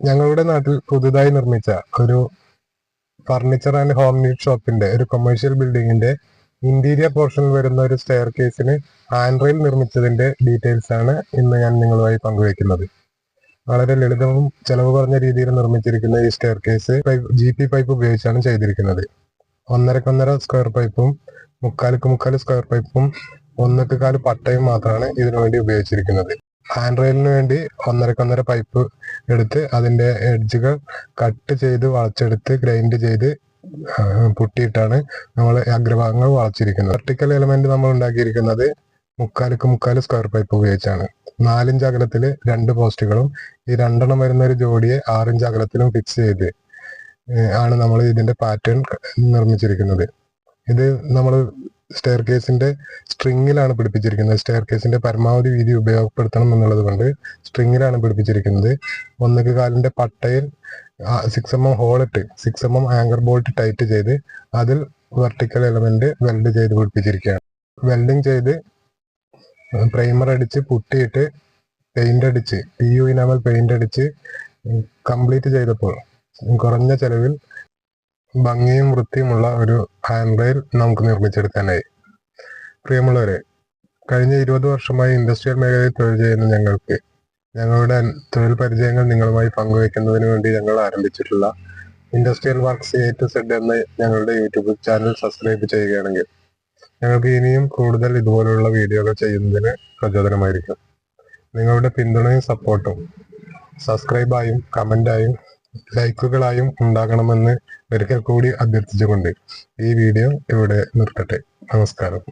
ഞങ്ങളുടെ നാട്ടിൽ പുതുതായി നിർമ്മിച്ച ഒരു ഫർണിച്ചർ ആൻഡ് ഹോം നീഡ് ഷോപ്പിന്റെ ഒരു കൊമേഴ്ഷ്യൽ ബിൽഡിങ്ങിന്റെ ഇന്റീരിയർ പോർഷൻ വരുന്ന ഒരു സ്റ്റെയർ കേസിന് ആൻഡ്രയിൽ നിർമ്മിച്ചതിന്റെ ഡീറ്റെയിൽസ് ആണ് ഇന്ന് ഞാൻ നിങ്ങളുമായി പങ്കുവയ്ക്കുന്നത്. വളരെ ലളിതവും ചെലവ് കുറഞ്ഞ രീതിയിൽ നിർമ്മിച്ചിരിക്കുന്ന ഈ staircase G P pipe ഉപയോഗിച്ചാണ് ചെയ്തിരിക്കുന്നത്. ഒന്നരക്കൊന്നര സ്ക്വയർ പൈപ്പും മുക്കാലുക്ക് മുക്കാൽ സ്ക്വയർ പൈപ്പും ഒന്നൊക്കെ കാൽ പട്ടയും മാത്രമാണ് ഇതിനുവേണ്ടി ഉപയോഗിച്ചിരിക്കുന്നത്. ഹാൻഡ് റെയിലിന് വേണ്ടി ഒന്നരക്കൊന്നര പൈപ്പ് എടുത്ത് അതിന്റെ എഡ്ജുകൾ കട്ട് ചെയ്ത് വളച്ചെടുത്ത് ഗ്രൈൻഡ് ചെയ്ത് പൊട്ടിയിട്ടാണ് നമ്മൾ അഗ്രഭാഗങ്ങൾ വളച്ചിരിക്കുന്നത്. വെർട്ടിക്കൽ എലമെന്റ് നമ്മൾ ഉണ്ടാക്കിയിരിക്കുന്നത് മുക്കാലുക്ക് മുക്കാൽ സ്ക്വയർ പൈപ്പ് ഉപയോഗിച്ചാണ്. നാലിഞ്ച് അകലത്തിൽ രണ്ട് പോസ്റ്റുകളും ഈ രണ്ടെണ്ണം വരുന്ന ഒരു ജോഡിയെ ആറിഞ്ച് അകലത്തിലും ഫിക്സ് ചെയ്ത് ആണ് നമ്മൾ ഇതിന്റെ പാറ്റേൺ നിർമ്മിച്ചിരിക്കുന്നത്. ഇത് നമ്മൾ സ്റ്റെയർ കേസിന്റെ സ്ട്രിങ്ങിലാണ് പിടിപ്പിച്ചിരിക്കുന്നത്. സ്റ്റെയർ കേസിന്റെ പരമാവധി വീതി ഉപയോഗപ്പെടുത്തണം എന്നുള്ളത് കൊണ്ട് സ്ട്രിങ്ങിലാണ് പിടിപ്പിച്ചിരിക്കുന്നത്. ഒന്നുക്ക് കാലിന്റെ പട്ടയിൽ six M M ഹോളിട്ട് six M M anchor bolt tight ചെയ്ത് അതിൽ വെർട്ടിക്കൽ എലമെന്റ് വെൽഡ് ചെയ്ത് പിടിപ്പിച്ചിരിക്കുകയാണ്. വെൽഡിങ് ചെയ്ത് പ്രൈമർ അടിച്ച് പുട്ടിയിട്ട് പെയിന്റ് അടിച്ച് പി യു ഇനാമൽ പെയിന്റ് അടിച്ച് കംപ്ലീറ്റ് ചെയ്തപ്പോൾ കുറഞ്ഞ ചെലവിൽ ഭംഗിയും വൃത്തിയുമുള്ള ഒരു ഹാൻഡ് റെയിൽ നമുക്ക് നിർമ്മിച്ചെടുക്കാനായി. പ്രിയമുള്ളവരെ കഴിഞ്ഞ ഇരുപത് വർഷമായി ഇൻഡസ്ട്രിയൽ മേഖലയിൽ തൊഴിൽ ചെയ്യുന്ന ഞങ്ങൾക്ക് ഞങ്ങളുടെ തൊഴിൽ പരിചയങ്ങൾ നിങ്ങളുമായി പങ്കുവയ്ക്കുന്നതിന് വേണ്ടി ഞങ്ങൾ ആരംഭിച്ചിട്ടുള്ള industrial works A to Z എന്ന ഞങ്ങളുടെ യൂട്യൂബ് ചാനൽ സബ്സ്ക്രൈബ് ചെയ്യുകയാണെങ്കിൽ ഞങ്ങൾക്ക് ഇനിയും കൂടുതൽ ഇതുപോലുള്ള വീഡിയോകൾ ചെയ്യുന്നതിന് പ്രചോദനമായിരിക്കും. നിങ്ങളുടെ പിന്തുണയും സപ്പോർട്ടും സബ്സ്ക്രൈബായും കമന്റായും ലൈക്കുകളായും ഉണ്ടാകണമെന്ന് ഒരിക്കൽ കൂടി അഭ്യർത്ഥിച്ചുകൊണ്ട് ഈ വീഡിയോ ഇവിടെ നിർത്തട്ടെ. നമസ്കാരം.